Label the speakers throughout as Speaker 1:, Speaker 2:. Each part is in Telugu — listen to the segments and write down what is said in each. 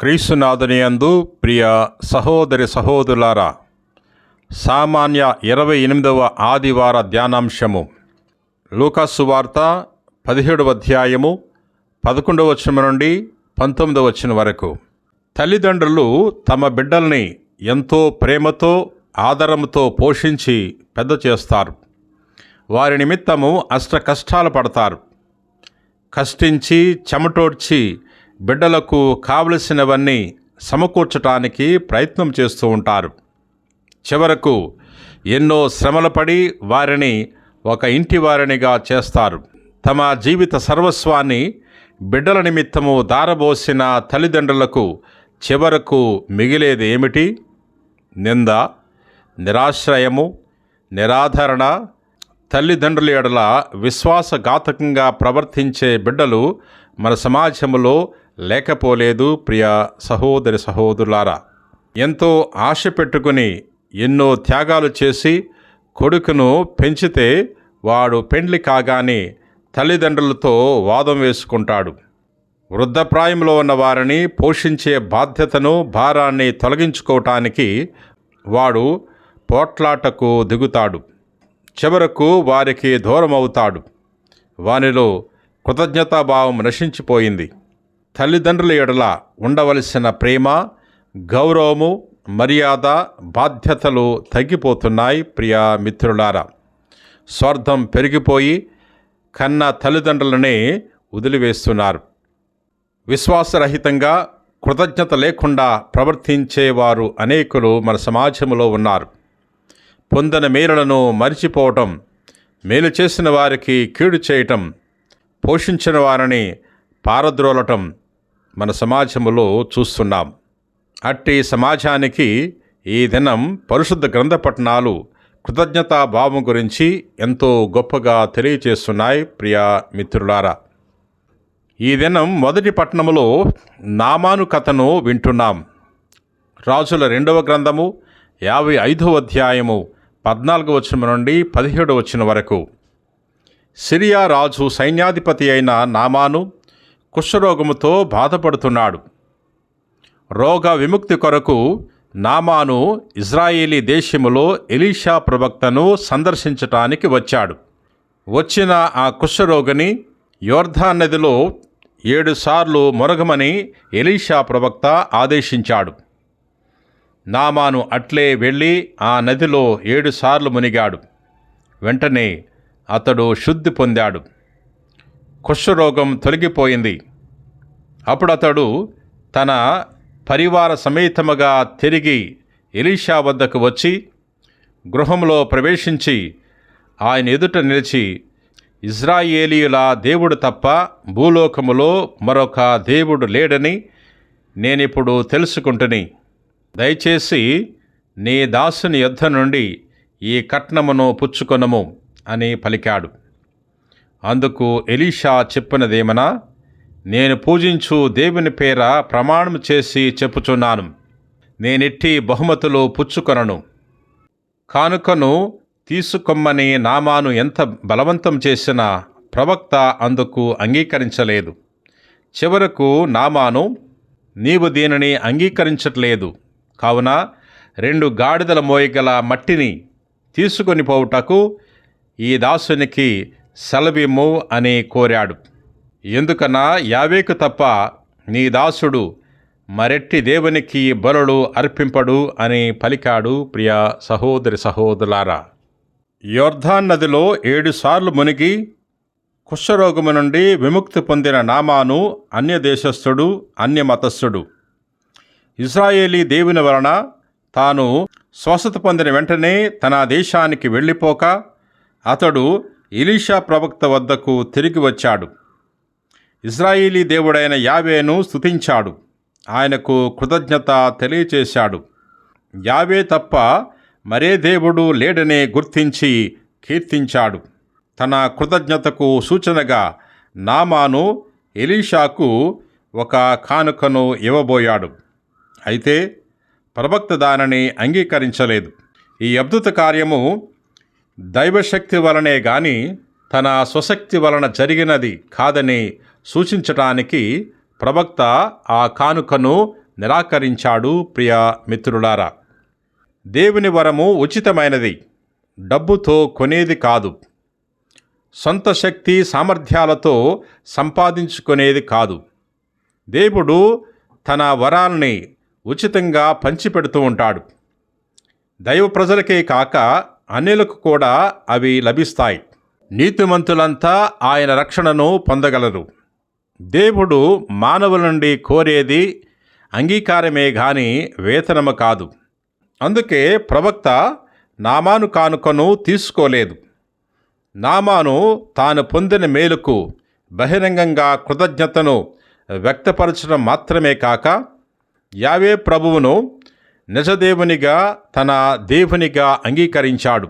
Speaker 1: క్రీస్తునాథునియందు ప్రియ సహోదరి సహోదరులారా సామాన్య ఇరవై ఎనిమిదవ ఆదివార ధ్యానాంశము లూకాసు వార్త పదిహేడవ అధ్యాయము పదకొండవ వచనం నుండి పంతొమ్మిదవ వచనం వరకు. తల్లిదండ్రులు తమ బిడ్డల్ని ఎంతో ప్రేమతో ఆదరంతో పోషించి పెద్ద చేస్తారు. వారి నిమిత్తము అష్ట కష్టాలు పడతారు. కష్టించి చెమటోడ్చి బిడ్డలకు కావలసినవన్నీ సమకూర్చటానికి ప్రయత్నం చేస్తూ ఉంటారు. చివరకు ఎన్నో శ్రమలు పడి వారిని ఒక ఇంటి వారినిగా చేస్తారు. తమ జీవిత సర్వస్వాన్ని బిడ్డల నిమిత్తము దారబోసిన తల్లిదండ్రులకు చివరకు మిగిలేది ఏమిటి? నింద నిరాశ్రయము నిరాధరణ తల్లిదండ్రుల ఎడల విశ్వాసఘాతకంగా ప్రవర్తించే బిడ్డలు మన సమాజంలో లేకపోలేదు ప్రియా సహోదరి సహోదరులారా. ఎంతో ఆశ పెట్టుకుని ఎన్నో త్యాగాలు చేసి కొడుకును పెంచితే వాడు పెండ్లి కాగానే తల్లిదండ్రులతో వాదం వేసుకుంటాడు. వృద్ధప్రాయంలో ఉన్న వారిని పోషించే బాధ్యతను భారాన్ని తొలగించుకోవటానికి వాడు పోట్లాటకు దిగుతాడు. చివరకు వారికి దూరం అవుతాడు వానిలో కృతజ్ఞతాభావం నశించిపోయింది. తల్లిదండ్రుల ఎడల ఉండవలసిన ప్రేమ గౌరవము మర్యాద బాధ్యతలు తగ్గిపోతున్నాయి ప్రియా మిత్రులారా. స్వార్థం పెరిగిపోయి కన్న తల్లిదండ్రులనే వదిలివేస్తున్నారు. విశ్వాసరహితంగా కృతజ్ఞత లేకుండా ప్రవర్తించేవారు అనేకులు మన సమాజంలో ఉన్నారు. పొందిన మేలులను మరిచిపోవటం మేలు చేసిన వారికి కీడు చేయటం పోషించిన వారిని పారద్రోలటం మన సమాజంలో చూస్తున్నాం. అట్టి సమాజానికి ఈ దినం పరిశుద్ధ గ్రంథ పట్టణాలు కృతజ్ఞతా భావం గురించి ఎంతో గొప్పగా తెలియచేస్తున్నాయి ప్రియా మిత్రులారా. ఈ దినం మొదటి పట్టణములో నామాను కథను వింటున్నాం. రాజుల రెండవ గ్రంథము యాభై ఐదవ అధ్యాయము పద్నాలుగు వచనం నుండి పదిహేడు వచ్చిన వరకు. సిరియా రాజు సైన్యాధిపతి అయిన నామాను కుష్ఠరోగముతో బాధపడుతున్నాడు. రోగ విముక్తి కొరకు నామాను ఇజ్రాయేలీ దేశములో ఎలీషా ప్రవక్తను సందర్శించటానికి వచ్చాడు. వచ్చిన ఆ కుష్ఠరోగిని యోర్ధా నదిలో ఏడుసార్లు మొరగమని ఎలీషా ప్రవక్త ఆదేశించాడు. నామాను అట్లే వెళ్ళి ఆ నదిలో ఏడుసార్లు మునిగాడు. వెంటనే అతడు శుద్ధి పొందాడు. కుష్ఠరోగం తొలగిపోయింది. అప్పుడు అతడు తన పరివార సమేతముగా తిరిగి ఎలీషా వద్దకు వచ్చి గృహంలో ప్రవేశించి ఆయన ఎదుట నిలిచి ఇజ్రాయేలీయుల దేవుడు తప్ప భూలోకములో మరొక దేవుడు లేడని నేనిప్పుడు తెలుసుకుంటుని. దయచేసి నీ దాసుని యుద్ధ నుండి ఈ కట్నమును పుచ్చుకొనము అని పలికాడు. అందుకు ఎలీషా చెప్పినదేమనా? నేను పూజించు దేవుని పేర ప్రమాణం చేసి చెప్పుచున్నాను. నేనెట్టి బహుమతులు పుచ్చుకొనను. కానుకను తీసుకొమ్మని నామాను ఎంత బలవంతం చేసినా ప్రవక్త అందుకు అంగీకరించలేదు. చివరకు నామాను నీవు దీనిని అంగీకరించట్లేదు. కావున రెండు గాడిదల మోయగల మట్టిని తీసుకొని పోవుటకు ఈ దాసునికి సెలబిమ్ము అని కోరాడు. ఎందుకన్నా యావేకు తప్ప నీ దాసుడు మరెట్టి దేవునికి బలుడు అర్పింపడు అని పలికాడు ప్రియ సహోదరి సహోదరులారా. యోర్ధాన్ నదిలో ఏడుసార్లు మునిగి కుష్ఠరోగము నుండి విముక్తి పొందిన నామాను అన్య దేశస్థుడు అన్య మతస్థుడు ఇజ్రాయేలీ దేవుని వలన తాను స్వస్థత పొందిన వెంటనే తన దేశానికి వెళ్ళిపోక అతడు ఇలీషా ప్రవక్త వద్దకు తిరిగి వచ్చాడు. ఇజ్రాయిలీ దేవుడైన యావేను స్తుతించాడు. ఆయనకు కృతజ్ఞత తెలియచేశాడు. యావే తప్ప మరే దేవుడు లేడనే గుర్తించి కీర్తించాడు. తన కృతజ్ఞతకు సూచనగా నామాను ఎలీషాకు ఒక కానుకను ఇవ్వబోయాడు. అయితే ప్రవక్త దానిని అంగీకరించలేదు. ఈ అద్భుత కార్యము దైవశక్తి వలనే గాని తన స్వశక్తి వలన జరిగినది కాదని సూచించటానికి ప్రవక్త ఆ కానుకను నిరాకరించాడు ప్రియ మిత్రులారా. దేవుని వరము ఉచితమైనది. డబ్బుతో కొనేది కాదు. సొంత శక్తి సామర్థ్యాలతో సంపాదించుకునేది కాదు. దేవుడు తన వరాల్ని ఉచితంగా పంచిపెడుతూ ఉంటాడు. దైవ ప్రజలకే కాక అనిలకు కూడా అవి లభిస్తాయి. నీతిమంతులంతా ఆయన రక్షణను పొందగలరు. దేవుడు మానవుల నుండి కోరేది అంగీకారమే గాని వేతనము కాదు. అందుకే ప్రవక్త నామాను కానుకను తీసుకోలేదు. నామాను తాను పొందిన మేలుకు బహిరంగంగా కృతజ్ఞతను వ్యక్తపరచడం మాత్రమే కాక యావే ప్రభువును నిజదేవునిగా తన దేవునిగా అంగీకరించాడు.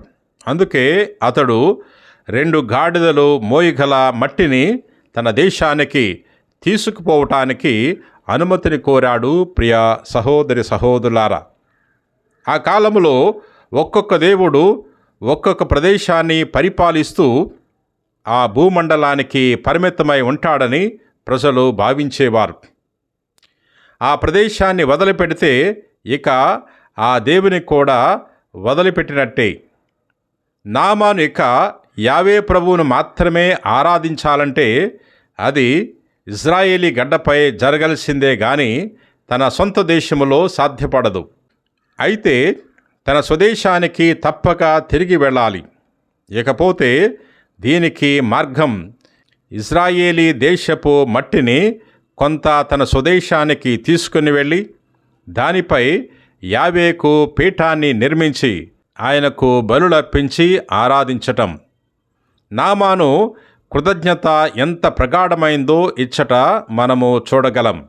Speaker 1: అందుకే అతడు రెండు గాడిదలు మోయిగల మట్టిని తన దేశానికి తీసుకుపోవటానికి అనుమతిని కోరాడు ప్రియ సహోదరి సహోదరులారా. ఆ కాలంలో ఒక్కొక్క దేవుడు ఒక్కొక్క ప్రదేశాన్ని పరిపాలిస్తూ ఆ భూమండలానికి పరిమితమై ఉంటాడని ప్రజలు భావించేవారు. ఆ ప్రదేశాన్ని వదిలిపెడితే ఇక ఆ దేవుని కూడా వదిలిపెట్టినట్టే. నామాను ఇక యావే ప్రభువును మాత్రమే ఆరాధించాలంటే అది ఇజ్రాయేలీ గడ్డపై జరగాల్సిందే గాని తన సొంత దేశములో సాధ్యపడదు. అయితే తన స్వదేశానికి తప్పక తిరిగి వెళ్ళాలి. ఇకపోతే దీనికి మార్గం ఇజ్రాయేలీ దేశపు మట్టిని కొంత తన స్వదేశానికి తీసుకుని వెళ్ళి దానిపై యావేకు పీఠాన్ని నిర్మించి ఆయనకు బలులర్పించి ఆరాధించటం. నామాను కృతజ్ఞత ఎంత ప్రగాఢమైందో ఇచ్చట మనము చూడగలం.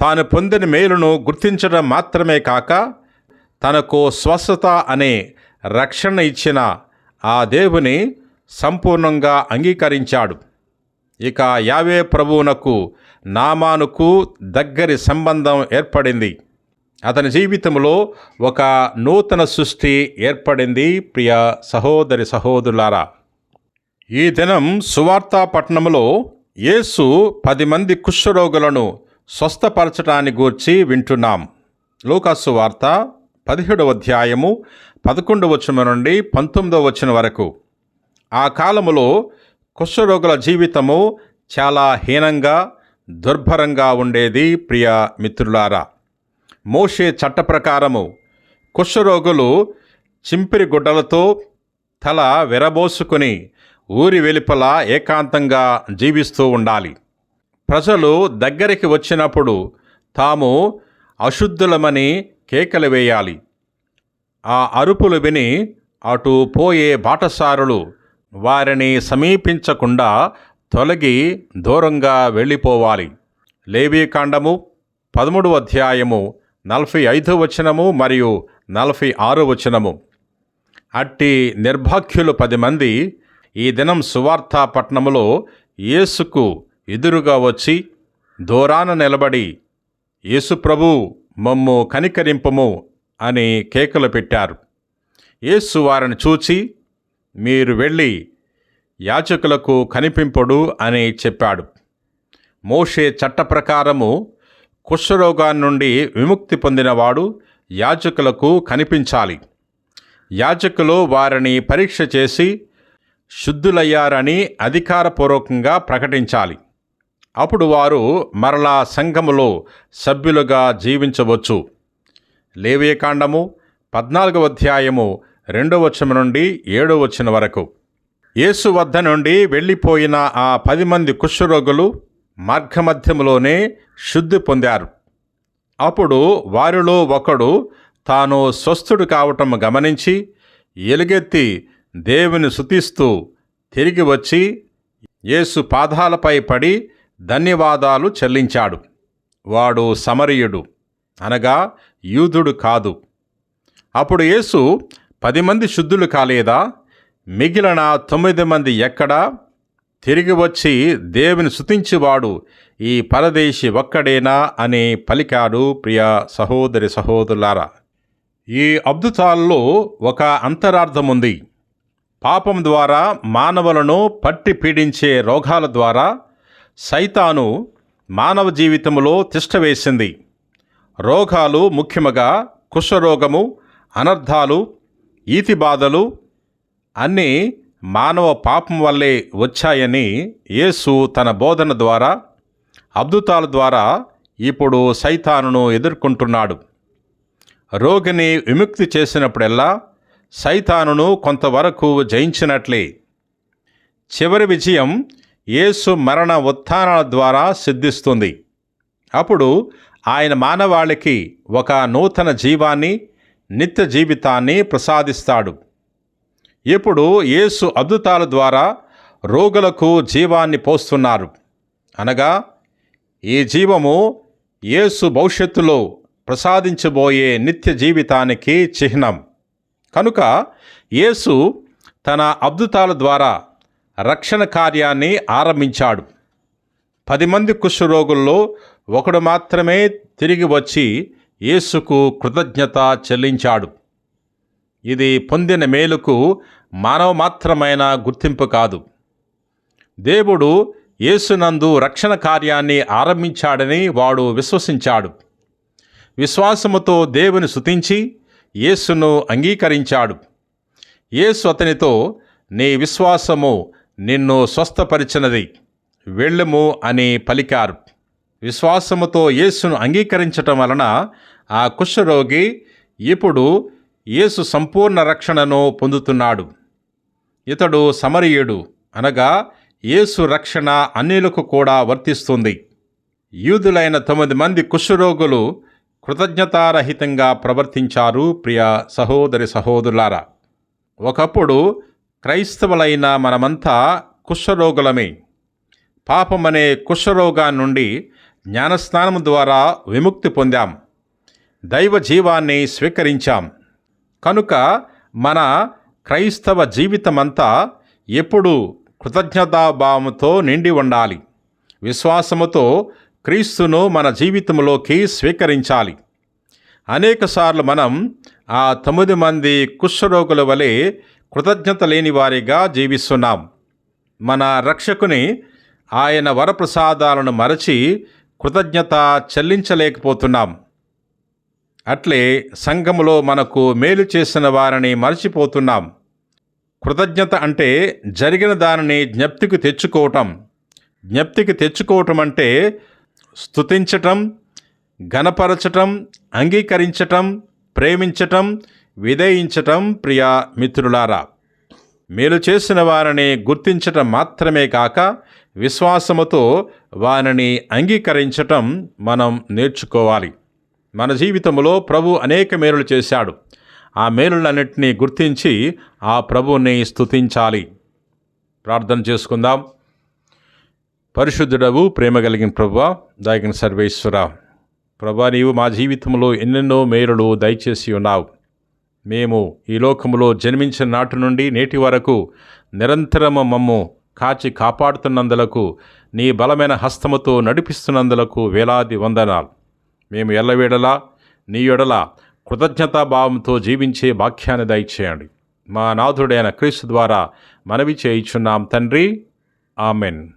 Speaker 1: తాను పొందిన మేలును గుర్తించడం మాత్రమే కాక తనకు స్వస్థత అనే రక్షణ ఇచ్చిన ఆ దేవుని సంపూర్ణంగా అంగీకరించాడు. ఇక యావే ప్రభువునకు నామానుకు దగ్గరి సంబంధం ఏర్పడింది. అతని జీవితంలో ఒక నూతన సృష్టి ఏర్పడింది ప్రియ సహోదరి సహోదరులారా ఈ దినం సువార్తా పట్టణంలో యేసు పది మంది కుష్ఠరోగులను స్వస్థపరచటాన్ని గూర్చి వింటున్నాం. లూకాసు వార్త పదిహేడవ అధ్యాయము పదకొండవ వచనం నుండి పంతొమ్మిదవ వచనం వరకు. ఆ కాలములో కుష్ఠరోగుల జీవితము చాలా హీనంగా దుర్భరంగా ఉండేది ప్రియ మిత్రులారా. మోషే చట్ట ప్రకారము కుష్ఠరోగులు చింపిరి గుడ్డలతో తల విరబోసుకుని ఊరి వెలుపల ఏకాంతంగా జీవిస్తూ ఉండాలి. ప్రజలు దగ్గరికి వచ్చినప్పుడు తాము అశుద్ధులమని కేకలు వేయాలి. ఆ అరుపులు విని అటు పోయే బాటసారులు వారిని సమీపించకుండా తొలగి దూరంగా వెళ్ళిపోవాలి. లేవీకాండము పదమూడు అధ్యాయము నలభై ఐదు వచనము మరియు నలభై ఆరు వచనము. అట్టి నిర్భాగ్యులు పది మంది ఈ దినం సువార్త పట్టణములో యేసుకు ఎదురుగా వచ్చి దూరాన నిలబడి యేసు ప్రభు మమ్ము కనికరింపము అని కేకలు పెట్టారు. యేసు వారిని చూచి మీరు వెళ్ళి యాచకులకు కనిపింపడు అని చెప్పాడు. మోషే చట్ట ప్రకారము కుష్ఠరోగాన్ని నుండి విముక్తి పొందినవాడు యాజకులకు కనిపించాలి. యాజకులు వారిని పరీక్ష చేసి శుద్ధులయ్యారని అధికారపూర్వకంగా ప్రకటించాలి. అప్పుడు వారు మరలా సంఘములో సభ్యులుగా జీవించవచ్చు. లేవేకాండము పద్నాలుగవ అధ్యాయము రెండవ వచనం నుండి ఏడవ వచనం వరకు. యేసు వద్ద నుండి వెళ్ళిపోయిన ఆ పది మంది కుష్ఠరోగులు మార్గమధ్యములోనే శుద్ధి పొందారు. అప్పుడు వారిలో ఒకడు తాను స్వస్థుడు కావటం గమనించి ఎలుగెత్తి దేవుని శుతిస్తూ తిరిగి వచ్చి యేసు పాదాలపై పడి ధన్యవాదాలు చెల్లించాడు. వాడు సమరయుడు అనగా యూదుడు కాదు. అప్పుడు యేసు పది మంది శుద్ధులు కాలేదా? మిగిలిన తొమ్మిది మంది ఎక్కడా? తిరిగి వచ్చి దేవుని శుతించేవాడు ఈ పరదేశి ఒక్కడేనా అని పలికాడు ప్రియ సహోదరి సహోదరులారా. ఈ అద్భుతాల్లో ఒక అంతరార్థం ఉంది పాపం ద్వారా మానవులను పట్టి పీడించే రోగాల ద్వారా సైతాను మానవ జీవితంలో తిష్టవేసింది రోగాలు ముఖ్యముగా కుష్ఠరోగము అనర్థాలు ఈతి బాధలు అన్నీ మానవ పాపం వల్లే వచ్చాయని యేసు తన బోధన ద్వారా అద్భుతాల ద్వారా ఇప్పుడు సైతానును ఎదుర్కొంటున్నాడు. రోగిని విముక్తి చేసినప్పుడెల్లా సైతానును కొంతవరకు జయించినట్లే. చివరి విజయం యేసు మరణ ఉత్థానాల ద్వారా సిద్ధిస్తుంది. అప్పుడు ఆయన మానవాళికి ఒక నూతన జీవాన్ని నిత్య జీవితాన్ని ప్రసాదిస్తాడు. ఇప్పుడు యేసు అద్భుతాల ద్వారా రోగులకు జీవాన్ని పోస్తున్నారు. అనగా ఈ జీవము యేసు భవిష్యత్తులో ప్రసాదించబోయే నిత్య జీవితానికి చిహ్నం. కనుక యేసు తన అద్భుతాల ద్వారా రక్షణ కార్యాన్ని ఆరంభించాడు. పది మంది కుష్ఠరోగుల్లో ఒకడు మాత్రమే తిరిగి వచ్చి యేసుకు కృతజ్ఞత చెల్లించాడు. ఇది పొందిన మేలుకు మానవ మాత్రమైన గుర్తింపు కాదు. దేవుడు యేసునందు రక్షణ కార్యాన్ని ఆరంభించాడని వాడు విశ్వసించాడు. విశ్వాసముతో దేవుని శుతించి యేసును అంగీకరించాడు. యేసు అతనితో నీ విశ్వాసము నిన్ను స్వస్థపరిచినది వెళ్ళము అని పలికారు. విశ్వాసముతో యేసును అంగీకరించటం వలన ఆ కుష్ఠరోగి ఇప్పుడు యేసు సంపూర్ణ రక్షణను పొందుతున్నాడు. ఇతడు సమరయుడు అనగా యేసు రక్షణ అన్యులకు కూడా వర్తిస్తుంది. యూదులైన తొమ్మిది మంది కుష్ఠరోగులు కృతజ్ఞతారహితంగా ప్రవర్తించారు ప్రియ సహోదరి సహోదరులారా ఒకప్పుడు క్రైస్తవులైన మనమంతా కుష్ఠరోగులమే. పాపమనే కుష్ఠరోగా నుండి జ్ఞానస్నానం ద్వారా విముక్తి పొందాం. దైవ జీవాన్ని స్వీకరించాం. కనుక మన క్రైస్తవ జీవితమంతా ఎప్పుడూ కృతజ్ఞతాభావంతో నిండి ఉండాలి. విశ్వాసముతో క్రీస్తును మన జీవితంలోకి స్వీకరించాలి. అనేకసార్లు మనం ఆ తొమ్మిది మంది కుష్ఠరోగుల వలె కృతజ్ఞత లేని వారిగా జీవిస్తున్నాం. మన రక్షకుని ఆయన వరప్రసాదాలను మరచి కృతజ్ఞత చెల్లించలేకపోతున్నాం. అట్లే సంఘములో మనకు మేలు చేసిన వారిని మరచిపోతున్నాం. కృతజ్ఞత అంటే జరిగిన దానిని జ్ఞప్తికి తెచ్చుకోవటం. జ్ఞప్తికి తెచ్చుకోవటం అంటే స్థుతించటం ఘనపరచటం అంగీకరించటం ప్రేమించటం విధేయించటం ప్రియా మిత్రులారా. మేలు చేసిన వారిని గుర్తించటం మాత్రమే కాక విశ్వాసముతో వారిని అంగీకరించటం మనం నేర్చుకోవాలి. మన జీవితంలో ప్రభు అనేక మేలులు చేశాడు. ఆ మేలులన్నింటినీ గుర్తించి ఆ ప్రభుని స్తుతించాలి. ప్రార్థన చేసుకుందాం. పరిశుద్ధుడవు ప్రేమ కలిగిన ప్రభు దాగిన సర్వేశ్వర ప్రభా నీవు మా జీవితంలో ఎన్నెన్నో మేలులు దయచేసి ఉన్నావు. మేము ఈ లోకములో జన్మించిన నాటి నుండి నేటి వరకు నిరంతరము మమ్ము కాచి కాపాడుతున్నందులకు నీ బలమైన హస్తముతో నడిపిస్తున్నందులకు వేలాది వందనాలు. మేము ఎల్లవేడలా నీ ఎడల కృతజ్ఞతాభావంతో జీవించే వాక్యాన్ని దయచేయండి. మా నాథుడైన క్రీస్తు ద్వారా మనవి చేయించున్నాం తండ్రి. ఆమెన్.